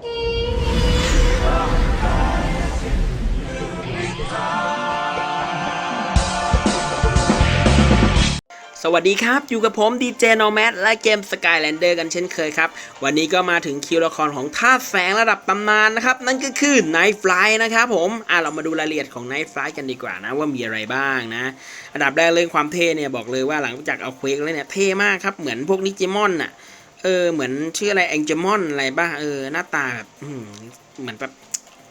สวัสดีครับ อยู่กับผมดีเจนอแมทและเกม Skylander กันเช่นเคยครับ วันนี้ก็มาถึงคิวละครของท่าตุแสงระดับตำนานนะครับ นั่นก็คือ Night Fly นะครับผมอะเรามาดูรายละเอียดของ Night Fly กันดีกว่านะ ว่ามีอะไรบ้างนะ อันดับแรกเรื่องความเท่เนี่ย บอกเลยว่าหลังจากเอาเควกแล้วเนี่ย เท่มากครับ เหมือนพวกนิจิมอนน่ะ เออเหมือนชื่ออะไรแองเจมอนอะไรบ้างเออหน้าตาแบบเหมือนแบบ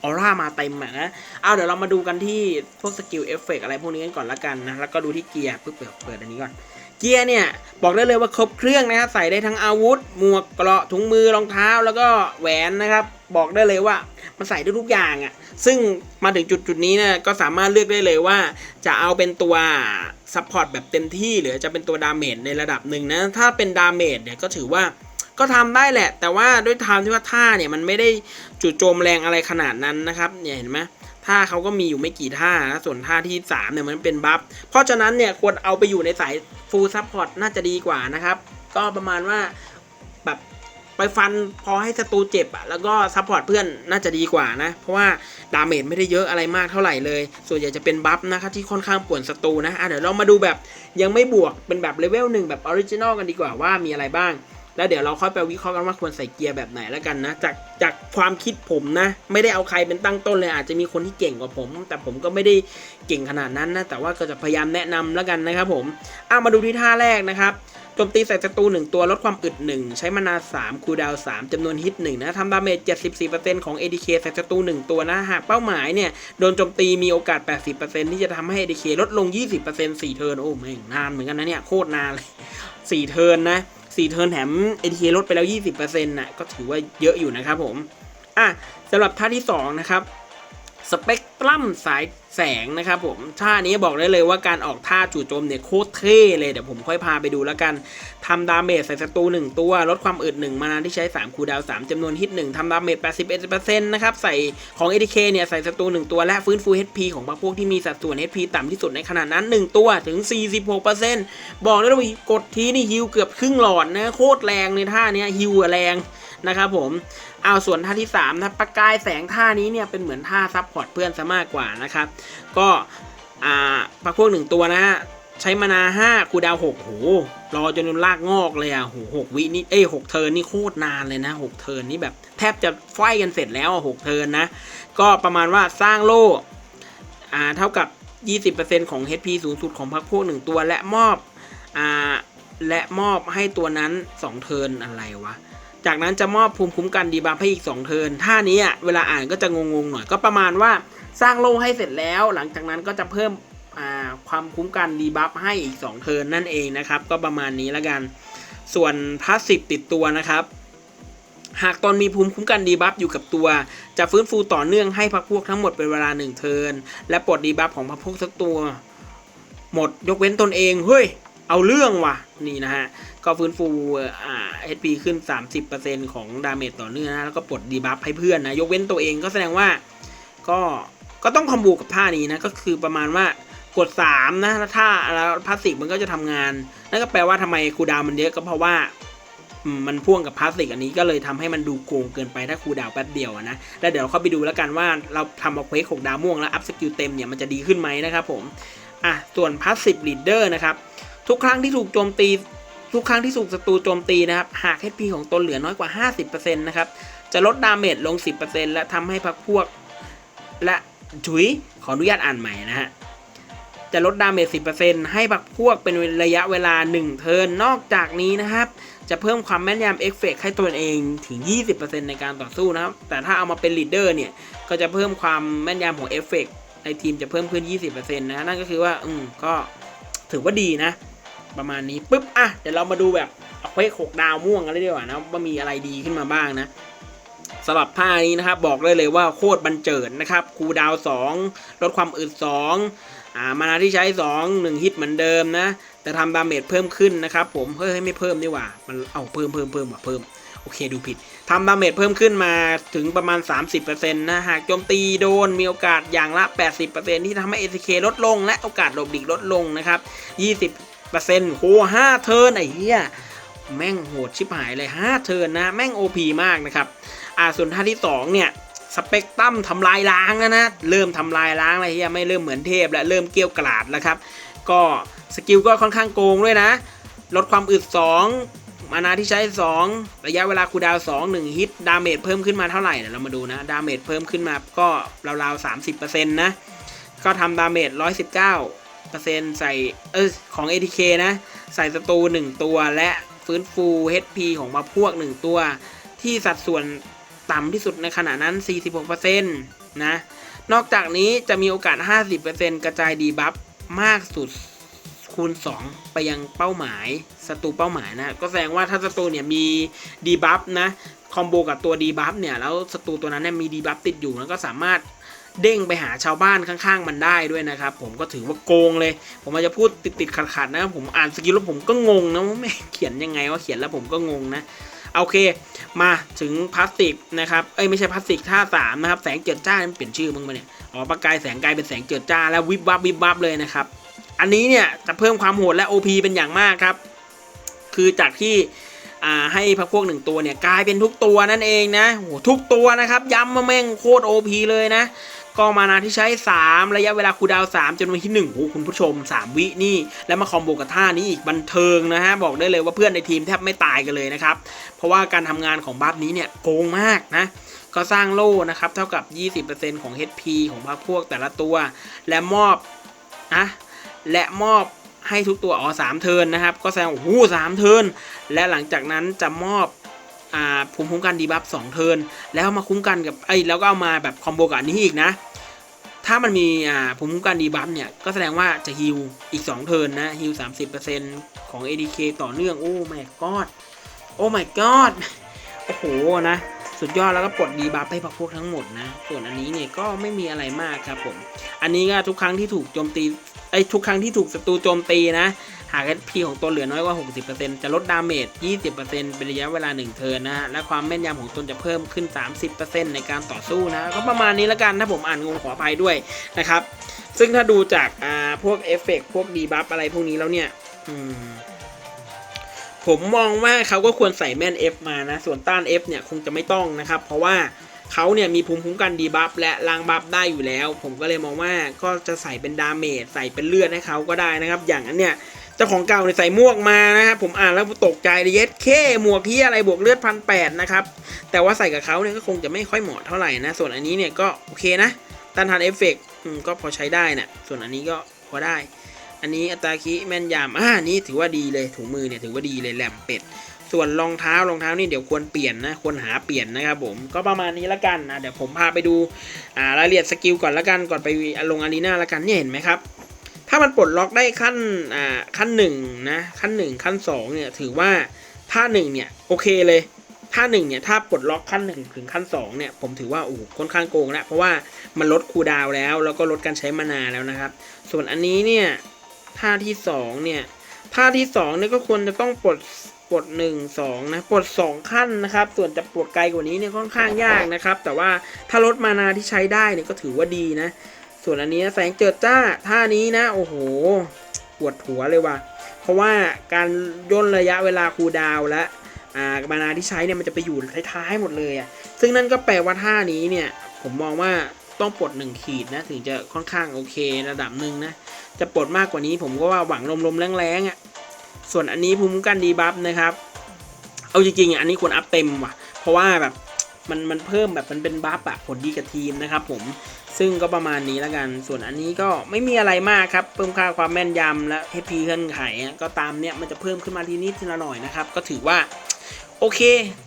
ออร่ามาเต็มอะนะเอาเดี๋ยวเรามาดูกันที่พวกสกิลเอฟเฟกอะไรพวกนี้กันก่อนละกันนะแล้วก็ดูที่เกียร์ปึ๊บเปิดเปิดอันนี้ก่อน เกียร์เนี่ยบอกได้เลยว่าครบเครื่องนะครับใส่ได้ทั้งอาวุธ หมวกเกราะถุงมือรองเท้าแล้วก็แหวนนะครับ บอกได้เลยว่ามันใส่ได้ทุกอย่างอะ่ะซึ่งมาถึงจุดจุดนี้เนี่ยก็สามารถเลือกได้เลยว่า จะเอาเป็นตัวซัพพอร์ตแบบเต็มที่ หรือจะเป็นตัวดาเมจในระดับหนึ่งนะถ้าเป็นดาเมจเนี่ยก็ถือว่าก็ทำได้แหละ แต่ว่าด้วยทามที่ว่าท่าเนี่ยมันไม่ได้จู่โจมแรงอะไรขนาดนั้นนะครับเนี่ยเห็นไหม ท่าเขาก็มีอยู่ไม่กี่ท่านะส่วนท่าที่ 3 เนี่ยมันเป็นบัฟ เพราะฉะนั้นเนี่ยควรเอาไปอยู่ในสายฟูลซัพพอร์ตน่าจะดีกว่านะครับ ก็ประมาณว่าแบบไปฟันพอให้ศัตรูเจ็บอะแล้วก็ซัพพอร์ตเพื่อนน่าจะดีกว่านะ เพราะว่าดาเมจไม่ได้เยอะอะไรมากเท่าไหร่เลย ส่วนใหญ่จะเป็นบัฟนะครับที่ค่อนข้างป่วนศัตรูนะอะเดี๋ยวเรามาดูแบบยังไม่บวกเป็นแบบเลเวลหนึ่งแบบออริจินอลกันดีกว่าว่ามีอะไรบ้าง แล้วเดี๋ยวเราค่อยไปวิเคราะห์กันว่าควรใส่เกียร์แบบไหนแล้วกันนะ จากจากความคิดผมนะ ไม่ได้เอาใครเป็นตั้งต้นเลย อาจจะมีคนที่เก่งกว่าผม แต่ผมก็ไม่ได้เก่งขนาดนั้นนะ แต่ว่าก็จะพยายามแนะนำแล้วกันนะครับผมเอามาดูที่ท่าแรกนะครับโจมตีใส่ศัตรูหนึ่งตัวลดความอึดหนึ่งใช้มานา 3 คูดาว 3จำนวนฮิตหนึ่งนะทำดาเมจ 74%ของ ADK ใส่ศัตรูหนึ่งตัวนะ หากเป้าหมายเนี่ย โดนโจมตีมีโอกาส 80%ที่จะทำให้ ADK ลดลง 20% 4 เทิร์น โอ้แม่งนานเหมือนกันนะเนี่ย โคตรนานเลย 4 เทิร์นนะ 4 เทิร์นแถม ATK ลดไปแล้ว 20%น่ะก็ถือว่าเยอะอยู่นะครับผม อะสำหรับท่าที่ 2 นะครับ สเปกตรัมสายแสงนะครับผมท่านี้บอกได้เลยว่าการออกท่าจู่โจมเนี่ยโคตรเท่เลย เดี๋ยวผมค่อยพาไปดูแล้วกันทำดาเมจใส่ศัตรู1 ตัว ลดความอึด1มานาที่ใช้ 3 คูดาว 3จำนวนฮิต1ทำดาเมจ81%นะครับ ใส่ของ ATK เนี่ย ใส่ศัตรู1 ตัวและฟื้นฟู HP ของพวกที่มีสัดส่วน HP ต่ำที่สุดในขณะนั้น 1 ตัวถึง 46%บอกได้เลยว่ากดทีนี่ฮิวเกือบครึ่งหลอดนะโคตรแรงในท่าเนี้ยฮิวแรง นะครับผมเอาส่วนท่าที่3นะประกายแสงท่านี้เนี่ยเป็นเหมือนท่าซับพอร์ตเพื่อนซะมากกว่านะครับ ก็อ่าพักพวกหนึ่งตัวนะฮะใช้มานาห้าคูดาวหกโหรอจนลากงอกเลยอะโหหกวินี่เอ้หกเทิร์นนี่โคตรนานเลยนะหกเทิร์นนี่แบบแทบจะไฟกันเสร็จแล้วอะหกเทิร์นนะ ก็ประมาณว่าสร้างโล่อ่าเท่ากับ 20%ของ HP สูงสุดของพักพวกหนึ่งตัวและมอบอ่าและมอบให้ตัวนั้น 2 เทิร์นอะไรวะ จากนั้นจะมอบภูมิคุ้มกันดีบัฟให้อีก 2 เทิร์นท่านี้เวลาอ่านก็จะงงๆหน่อย ก็ประมาณว่าสร้างโล่ให้เสร็จแล้ว หลังจากนั้นก็จะเพิ่มความคุ้มกันดีบัฟให้อีก 2 เทิร์นนั่นเองนะครับ ก็ประมาณนี้แล้วกัน ส่วนพาสซีฟติดตัวนะครับ หากตอนมีภูมิคุ้มกันดีบัฟอยู่กับตัว จะฟื้นฟูต่อเนื่องให้พักพวกทั้งหมดเป็นเวลา 1 เทิร์นและปลดดีบัฟของพักพวกสักตัว หมดยกเว้นตนเองเฮ้ย เอาเรื่องว่ะนี่นะฮะ ก็ฟื้นฟูอ่า HP ขึ้น 30%ของดาเมจต่อเนื่องนะแล้วก็ปลดดีบัฟให้เพื่อนนะ ยกเว้นตัวเองก็แสดงว่าก็ก็ต้องคอมบูกับท่านี้นะ ก็คือประมาณว่ากด 3 นะแล้วท่าแล้วพาสซีฟมันก็จะทำงาน นั่นก็แปลว่าทำไมคูดาวมันเยอะก็เพราะว่ามันพ่วงกับพลาสซีฟอันนี้ก็เลยทำให้มันดูโกงเกินไปถ้าครูดาวแป๊บเดียวนะ แล้วเดี๋ยวเราเข้าไปดูแล้วกันว่าเราทำเอาเควสหกดาวม่วงแล้วอัพสกิลเต็มเนี่ยมันจะดีขึ้นไหมนะครับผม อะ ส่วนพาสซีฟลีดเดอร์นะครับ ทุกครั้งที่ถูกโจมตี ทุกครั้งที่ถูกศัตรูโจมตีนะครับ หาก HP ของตนเหลือน้อยกว่า 50%นะครับ จะลดดาเมจลง 10%และทำให้พักพวก และถุยขออนุญาตอ่านใหม่นะฮะ จะลดดาเมจ 10%ให้พักพวกเป็นระยะเวลา 1 เทิร์น นอกจากนี้นะครับ จะเพิ่มความแม่นยำเอฟเฟกให้ตนเองถึง 20%ในการต่อสู้นะครับ แต่ถ้าเอามาเป็นลีดเดอร์เนี่ย ก็จะเพิ่มความแม่นยำของเอฟเฟกในทีมจะเพิ่มขึ้น 20%นะ นั่นก็คือว่า อืม ก็ถือว่าดีนะ ประมาณนี้ปุ๊บอะเดี๋ยวเรามาดูแบบเอเควกหกดาวม่วงกันเลยดีกว่านะว่ามีอะไรดีขึ้นมาบ้างนะสำหรับผ้านี้นะครับบอกเลยเลยว่าโคตรบันเจิดนะครับคูดาวสองลดความอึดสองอ่ามานาที่ใช้สองหนึ่งฮิตเหมือนเดิมนะ แต่ทำดาเมจเพิ่มขึ้นนะครับผมเฮ้ยไม่เพิ่มดีกว่ามันเอาเพิ่มเพิ่มเพิ่มว่ะเพิ่มโอเคดูผิดทำดาเมจเพิ่มขึ้นมาถึงประมาณ 30%นะหากโจมตีโดนมีโอกาสอย่างละ 80%ที่ทำให้ ATK ลดลง และโอกาสหลบหลีกลดลงนะครับ 20%โหห้าเทิร์นไอ้เหี้ยแม่งโหดชิบหายเลย5เทิร์นนะ แม่ง OP มากนะครับอ่าส่วนท่าที่2เนี่ยสเปกตรัมทำลายล้างแล้วนะ เริ่มทำลายล้างอะไรที่ไม่เริ่มเหมือนเทพแล้วเริ่มเกี้ยวกราดแล้วครับ ก็สกิลก็ค่อนข้างโกงด้วยนะ ลดความอึด 2 มานาที่ใช้ 2 ระยะเวลาคูดาวน์2 1 ฮิต ดาเมจเพิ่มขึ้นมาเท่าไหร่เดี๋ยวเรามาดูนะ ดาเมจเพิ่มขึ้นมาก็ราวๆ 30%นะ ก็ทำดาเมจ119 ใส่เออของ ATK นะ ใส่ศัตรู1ตัวและฟื้นฟู HP ของมาพวก 1 ตัว ที่สัดส่วนต่ำที่สุดในขณะนั้น 46%นะ นอกจากนี้จะมีโอกาส 50%กระจายดีบัฟมากสุดคูณ 2 ไปยังเป้าหมายศัตรูเป้าหมายนะ ก็แสดงว่าถ้าศัตรูเนี่ยมีดีบัฟนะ คอมโบกับตัวดีบัฟเนี่ย แล้วศัตรูตัวนั้นเนี่ยมีดีบัฟติดอยู่แล้วก็สามารถ เด้งไปหาชาวบ้านข้างๆ มันได้ด้วยนะครับ ผมก็ถือว่าโกงเลย ผมอาจจะพูดติดๆขัดๆนะผมอ่านสกิลแล้วผมก็งงนะว่าแม่เขียนยังไงว่าเขียนแล้วผมก็งงนะโอเค มาถึงพลาสติกนะครับ เอ้ยไม่ใช่พลาสติกท่าสามนะครับ แสงเจิดจ้ามันเปลี่ยนชื่อมึงมาเนี่ย อ๋อประกายแสงกลายเป็นแสงเจิดจ้าแล้ววิบวับวิบวับเลยนะครับ อันนี้เนี่ยจะเพิ่มความโหดและ OP เป็นอย่างมากครับ คือจากที่ให้พักพวกหนึ่งตัวเนี่ยกลายเป็นทุกตัวนั่นเองนะโหทุกตัวนะครับ ย้ำว่าแม่งโคตร OP เลยนะ ก็มานาที่ใช้ 3 ระยะเวลาคูดาว 3จนวันที่1โอ้คุณผู้ชม 3 วินี่ แล้วมาคอมโบกับท่านี้อีกบันเทิงนะฮะ บอกได้เลยว่าเพื่อนในทีมแทบไม่ตายกันเลยนะครับ เพราะว่าการทำงานของบัฟนี้เนี่ยโกงมากนะก็สร้างโล่นะครับ เท่ากับ 20%ของ HP ของพรรคพวกแต่ละตัว และมอบนะและมอบให้ทุกตัวอ๋อสามเทินนะครับ ก็แสดงโอ้โหสามเทินและหลังจากนั้นจะมอบอ่าภูมิคุ้มกันดีบัฟสองเทินแล้วมาคุ้มกันกับไอ้แล้วก็เอามาแบบคอมโบกับอันนี้อีกนะ ถ้ามันมีอ่าภูมิคุ้มกันดีบัฟเนี่ย ก็แสดงว่าจะฮิลอีก 2 เทิร์นนะฮิล30%ของ ADK ต่อเนื่อง โอ้ my god โอ้ my god โอ้โหนะ สุดยอดแล้วก็ปลดดีบัฟให้พวกพวกทั้งหมดนะ ส่วนอันนี้เนี่ยก็ไม่มีอะไรมากครับผม อันนี้ก็ทุกครั้งที่ถูกโจมตีไอ้ทุกครั้งที่ถูกศัตรูโจมตีนะ หาก HP ของตนเหลือน้อยกว่า 60%จะลดดาเมจ 20%เป็นระยะเวลา 1 เทิร์นนะฮะ และความแม่นยำของตนจะเพิ่มขึ้น 30%ในการต่อสู้นะ ก็ประมาณนี้ล้วกัน ถ้าผมอ่านงงขออภัยด้วยนะครับ ซึ่งถ้าดูจากอ่าพวกเอฟเฟกพวกดีบัฟอะไรพวกนี้แล้วเนี่ย อืมผมมองว่าเขาก็ควรใส่แม่น F มานะ ส่วนต้าน F เนี่ยคงจะไม่ต้องนะครับ เพราะว่าเขาเนี่ยมีภูมิคุ้มกันดีบัฟและล้างบัฟได้อยู่แล้ว ผมก็เลยมองว่าก็จะใส่เป็นดาเมจใส่เป็นเลือดให้เขาก็ได้นะครับ อย่างนั้นเนี่ย เจ้าของเก่าเนี่ยใส่หมวกมานะครับผมอ่านแล้วตกใจเลยเย็ดเคหมวกที่อะไรบวกเลือดพันแปดนะครับ แต่ว่าใส่กับเขาเนี่ยก็คงจะไม่ค่อยเหมาะเท่าไหร่นะ ส่วนอันนี้เนี่ยก็โอเคนะต้านทานเอฟเฟกต์ก็พอใช้ได้นะส่วนอันนี้ก็พอได้ อันนี้อัตราคิแม่นยำอ่านี่ถือว่าดีเลยถุงมือเนี่ยถือว่าดีเลยแหลมเป็ดส่วนรองเท้ารองเท้านี่เดี๋ยวควรเปลี่ยนนะควรหาเปลี่ยนนะครับผมก็ประมาณนี้ละกันนะเดี๋ยวผมพาไปดูอ่ารายละเอียดสกิลก่อนละกันก่อนไปลงอารีนาละกันเนี่ยเห็นไหมครับ ถ้ามันปลดล็อกได้ขั้นอ่าขั้นหนึ่งนะขั้นหนึ่งขั้นสองเนี่ยถือว่าท่าหนึ่งเนี่ยโอเคเลยท่าหนึ่งเนี่ยถ้าปลดล็อกขั้นหนึ่งถึงขั้นสองเนี่ยผมถือว่าโอ้ค่อนข้างโกงแล้วเพราะว่ามันลดคูดาวแล้ว แล้วก็ลดการใช้มานาแล้วนะครับ ส่วนอันนี้เนี่ยท่าที่สองเนี่ยท่าที่สองเนี่ยก็ควรจะต้องปลดปลดหนึ่งสองนะปลดสองขั้นนะครับ ส่วนจะปลดไกลกว่านี้เนี่ยค่อนข้างยากนะครับ แต่ว่าถ้าลดมานาที่ใช้ได้เนี่ยก็ถือว่าดีนะ ส่วนอันนี้แสงเจิดจ้าท่านี้นะ โอ้โหปวดหัวเลยว่ะ เพราะว่าการย่นระยะเวลาคูดาวและอ่ามานาที่ใช้เนี่ยมันจะไปอยู่ท้ายๆหมดเลยอะซึ่งนั่นก็แปลว่าท่านี้เนี่ยผมมองว่าต้องปลดหนึ่งขีดนะถึงจะค่อนข้างโอเคระดับหนึ่งนะจะปลดมากกว่านี้ผมก็ว่าหวังลมๆแรงๆอะส่วนอันนี้ภูมิกันดีบัฟนะครับ เอาจริงๆอันนี้ควรอัพเต็มว่ะ เพราะว่าแบบมันมันเพิ่มแบบมันเป็นบัฟอะผลดีกับทีมนะครับผม ซึ่งก็ประมาณนี้แล้วกัน ส่วนอันนี้ก็ไม่มีอะไรมากครับ เพิ่มค่าความแม่นยำและ HP เคลื่อนไขก็ตามเนี้ยมันจะเพิ่มขึ้นมาทีนิดทีละหน่อยนะครับ ก็ถือว่าโอเค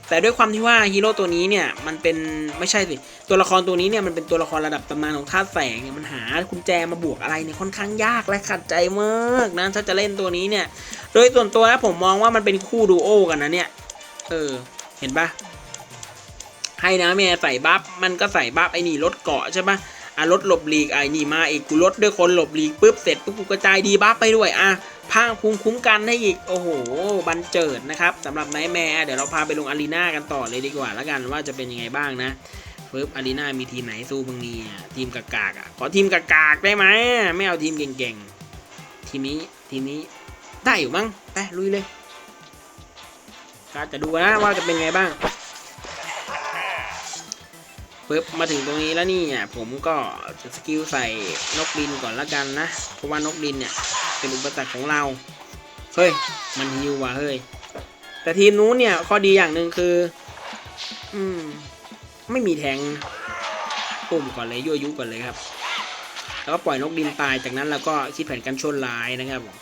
แต่ด้วยความที่ว่าฮีโร่ตัวนี้เนี่ยมันเป็นไม่ใช่สิ ตัวละครตัวนี้เนี่ยมันเป็นตัวละครระดับตำนานของธาตุแสงเนี่ยมันหากุญแจมาบวกอะไรเนี่ยค่อนข้างยากและขัดใจมากนะถ้าจะเล่นตัวนี้เนี่ย โดยส่วนตัวนะผมมองว่ามันเป็นคู่ดูโอกันนะเนี่ย เออ เห็นปะให้นะแม่ใส่บัฟมันก็ใส่บัฟไอ้นี่ลดเกาะใช่ปะ อะลดหลบหลีกไอ้นี่มาอีกกูลดด้วยคนหลบหลีกปุ๊บเสร็จปุ๊บกูกระจายดีบัฟไปด้วยอะพังภูมิคุ้มกันให้อีก โอ้โห บันเจิดนะครับสำหรับไนท์แมร์เดี๋ยวเราพาไปลงอารีนากันต่อเลยดีกว่าแล้วกันว่าจะเป็นยังไงบ้างนะปึ๊บอารีนามีทีมไหนสู้บ้างนี่ทีมกากากอะขอทีมกากากได้ไหมไม่เอาทีมเก่งๆ ทีมนี้ทีมนี้ได้อยู่มั้งไปลุยเลยก็จะดูนะว่าจะเป็นไงบ้าง ปึ๊บมาถึงตรงนี้แล้วนี่อะผมก็จะสกิลใส่นกดินก่อนละกันนะ เพราะว่านกดินเนี่ยเป็นอุปสรรคของเรา เฮ้ย มันฮิวว่ะเฮ้ย แต่ทีมนู้นเนี่ยข้อดีอย่างหนึ่งคือ อืม ไม่มีแทงปุ่มก่อนเลยยั่วยุก่อนเลยครับ แล้วก็ปล่อยนกดินตายจากนั้นเราก็คิดแผนการชนลายนะครับผม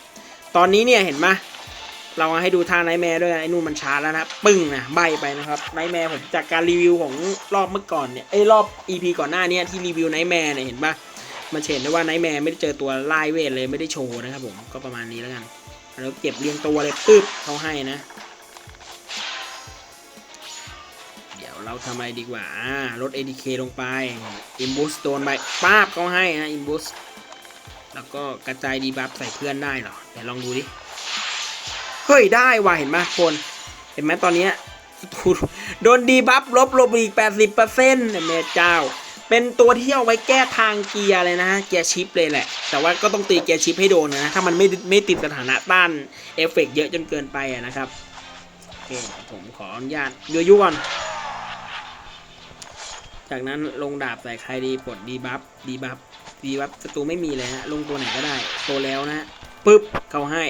ตอนนี้เนี่ยเห็นไหม เราให้ดูท่าไนแมร์ด้วยไอ้นู่นมันช้าแล้วนะปึ้งนะใบไปนะครับไนแมร์ผมจากการรีวิวของรอบเมื่อก่อนเนี่ยไอ้รอบ EP ก่อนหน้านี้ที่รีวิวไนแมร์เนี่ยเห็นปะมันเห็นได้ว่าไนแมร์ไม่ได้เจอตัวไล่เวทเลยไม่ได้โชว์นะครับผมก็ประมาณนี้แล้วกันแล้วเก็บเรียงตัวเลยปึ๊บเขาให้นะ เดี๋ยวเราทำอะไรดีกว่าอ่าลด ADK ลงไปอิมบูสโดนไปป้าบเขาให้นะอิมบูสแล้วก็กระจายดีบัฟใส่เพื่อนได้เหรอเดี๋ยวลองดูดิ เฮ้ยได้ว่ะเห็นไหมคน เห็นไหมตอนเนี้ยถูโดนดีบัฟลบลบอีก80%เนี่ยแม่เจ้า เป็นตัวที่เอาไว้แก้ทางเกียร์เลยนะเกียร์ชิปเลยแหละ แต่ว่าก็ต้องตีเกียร์ชิปให้โดนนะ ถ้ามันไม่ไม่ติดสถานะต้านเอฟเฟกต์เยอะจนเกินไปอะนะครับโอเคผมขออนุญาตยั่วยุก่อนจากนั้นลงดาบใส่ใครดีปลดดีบัฟดีบัฟดีบัฟศัตรูไม่มีเลยฮะลงตัวไหนก็ได้ตัวแล้วนะฮะปึ๊บเขาให้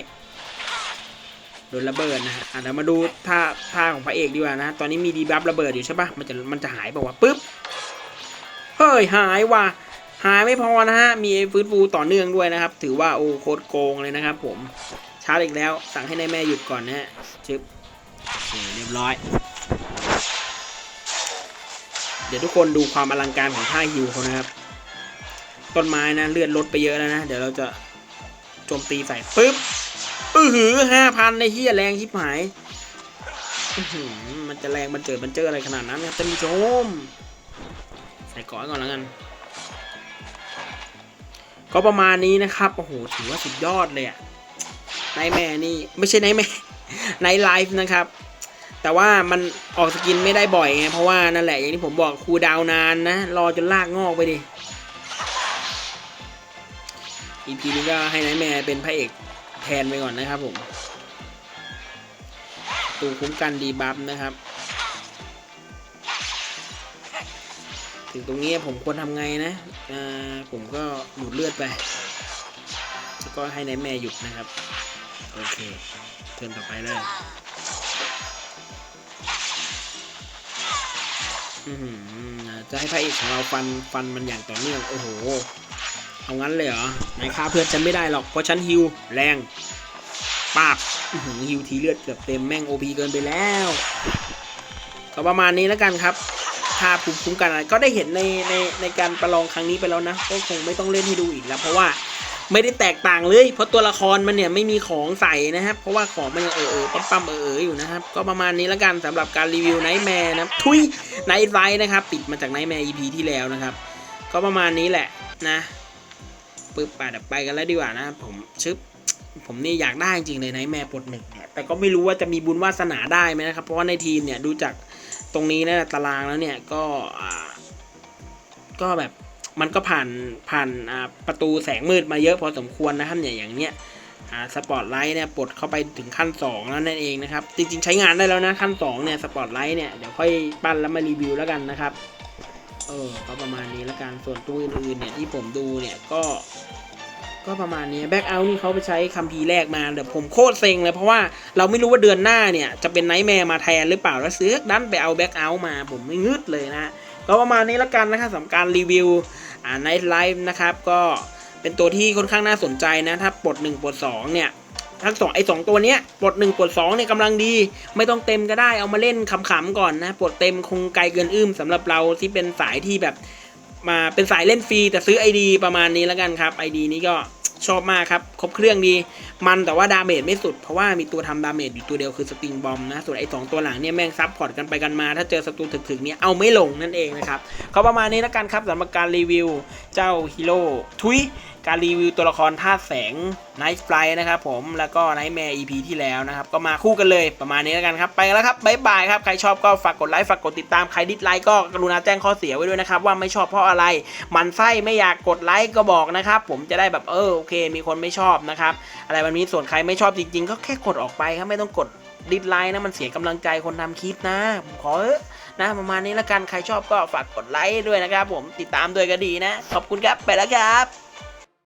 โดนระเบิดนะฮะเดี๋ยวมาดูท่าท่าของพระเอกดีกว่านะ ตอนนี้มีดีบัฟระเบิดอยู่ใช่ปะมันจะมันจะหายป่าวะปึ๊บ เฮ้ยหายว่ะ หายไม่พอนะฮะ มีฟื้นฟูต่อเนื่องด้วยนะครับ ถือว่าโอ้โคตรโกงเลยนะครับผม ชาร์จอีกแล้ว สั่งให้นายแม่หยุดก่อนนะฮะชึบเคเรียบร้อย เดี๋ยวทุกคนดูความอลังการของท่าฮิวเขานะครับ ต้นไม้นะเลือดลดไปเยอะแล้วนะ เดี๋ยวเราจะโจมตีใส่ปึ๊บ อือหือห้าพันในที่แรงชิบหายมันจะแรงมันเจอมันเจออะไรขนาดนั้นครับท่านผู้ชม ใส่ก่อนก่อนแล้วกัน ก็ประมาณนี้นะครับ โอ้โห ถือว่าสุดยอดเลยอะไนแม่นี่ ไม่ใช่ไนแม่ไนไลฟ์นะครับ แต่ว่ามันออกสกินไม่ได้บ่อยไง เพราะว่านั่นแหละอย่างที่ผมบอกคูดาวนานนะ รอจนลากงอกไปดิ EP นี้ก็ให้ไนแม่เป็นพระเอก แทนไปก่อนนะครับผมตูคุ้มกันดีบัฟนะครับ ถึงตรงนี้ผมควรทำไงนะอ่าผมก็หยุดเลือดไป แล้วก็ให้นายแม่หยุดนะครับ โอเคเทินต่อไปเลยอือหือจะให้พระเอกของเราฟันฟันมันอย่างต่อเนื่องโอ้โห เอางั้นเลยเหรอไหนฆ่าเพื่อนฉันไม่ได้หรอกเพราะฉันฮิวแรงปากฮิวทีเลือดเกือบเต็มแม่งโอพีเกินไปแล้วก็ประมาณนี้แล้วกันครับถ้าภูมิคุ้มกันอะไรก็ได้เห็นในในในการประลองครั้งนี้ไปแล้วนะก็คงไม่ต้องเล่นให้ดูอีกแล้วเพราะว่าไม่ได้แตกต่างเลย เพราะตัวละครมันเนี่ยไม่มีของใส่นะครับ เพราะว่าของมันยังเออเออปั๊มปั๊มเออเอออยู่นะครับ ก็ประมาณนี้แล้วกันสำหรับการรีวิวไนท์แมร์นะทุยไนท์ไลท์นะครับ ปิดมาจากไนท์แมร์ EP ที่แล้วนะครับ ก็ประมาณนี้แหละนะ ปึ๊บไปเดี๋ยวไปกันแล้วดีกว่านะ ผมชึบผมนี่อยากได้จริงเลยไนแมร์ปลดหนึ่งเนี่ยแต่ก็ไม่รู้ว่าจะมีบุญวาสนาได้ไหมนะครับ เพราะว่าในทีมเนี่ยดูจากตรงนี้นะตารางแล้วเนี่ยก็ก็แบบมันก็ผ่านผ่านประตูแสงมืดมาเยอะพอสมควรนะครับเนี่ยอย่างเนี้ยสปอตไลท์เนี่ยปลดเข้าไปถึงขั้น 2 แล้วนั่นเองนะครับ จริงๆใช้งานได้แล้วนะขั้น2เนี่ยสปอตไลท์เนี่ยเดี๋ยวค่อยปั้นแล้วมารีวิวแล้วกันนะครับ เออก็ประมาณนี้แล้วกันส่วนตัวอื่นๆเนี่ยที่ผมดูเนี่ยก็ก็ประมาณนี้แบ็กเอาท์นี่เขาไปใช้คัมภีร์แรกมาเดี๋ยวผมโคตรเซ็งเลยเพราะว่าเราไม่รู้ว่าเดือนหน้าเนี่ยจะเป็นไนท์แมร์มาแทนหรือเปล่าแล้วซื้อดันไปเอาแบ็กเอาท์มาผมไม่งึดเลยนะก็ประมาณนี้แล้วกันนะครับสำหรับการรีวิวอ่าไนท์ไลฟ์นะครับก็เป็นตัวที่ค่อนข้างน่าสนใจนะ ถ้าปลด1ปลด2เนี่ย ทั้งสองไอสองตัวเนี้ยปลด1ปลด2เนี่ยกำลังดี ไม่ต้องเต็มก็ได้เอามาเล่นขำๆก่อนนะปลดเต็มคงไกลเกินอื้มสำหรับเราที่เป็นสายที่แบบมาเป็นสายเล่นฟรีแต่ซื้อ ID ประมาณนี้แล้วกันครับ ID นี้ก็ชอบมากครับ ครบเครื่องดี มันแต่ว่าดาเมจไม่สุด เพราะว่ามีตัวทำดาเมจอยู่ตัวเดียวคือสติงบอมนะ ส่วนไอ้สองตัวหลังเนี่ยแม่งซับพอร์ตกันไปกันมา ถ้าเจอศัตรูถึกๆเนี่ยเอาไม่ลงนั่นเองนะครับ ก็ประมาณนี้แล้วกันครับสำหรับการรีวิวเจ้าฮีโร่ทุยการรีวิวตัวละครธาตุแสง Night Flight นะครับผมแล้วก็ Nightmare EP ที่แล้วนะครับ ก็มาคู่กันเลยประมาณนี้แล้วกันครับ ไปแล้วครับบ๊ายบายครับ ใครชอบก็ฝากกดไลค์ฝากกดติดตาม ใครดิสไลค์ก็กรุณาแจ้งข้อเสียไว้ด้วยนะครับ ว่าไม่ชอบเพราะอะไร มันไส้ไม่อยากกดไลค์ก็บอกนะครับ ผมจะได้แบบเออโอเค มีคนไม่ชอบนะครับ อะไรแบบนี้ส่วนใครไม่ชอบจริง ๆ ก็แค่กดออกไปครับไม่ต้องกดดิสไลค์นะมันเสียกำลังใจคนทำคลิปนะผมขอเถอะนะประมาณนี้ละกันใครชอบก็ฝากกดไลค์ด้วยนะครับ ผมติดตามด้วยก็ดีนะ ขอบคุณครับไปแล้วครับ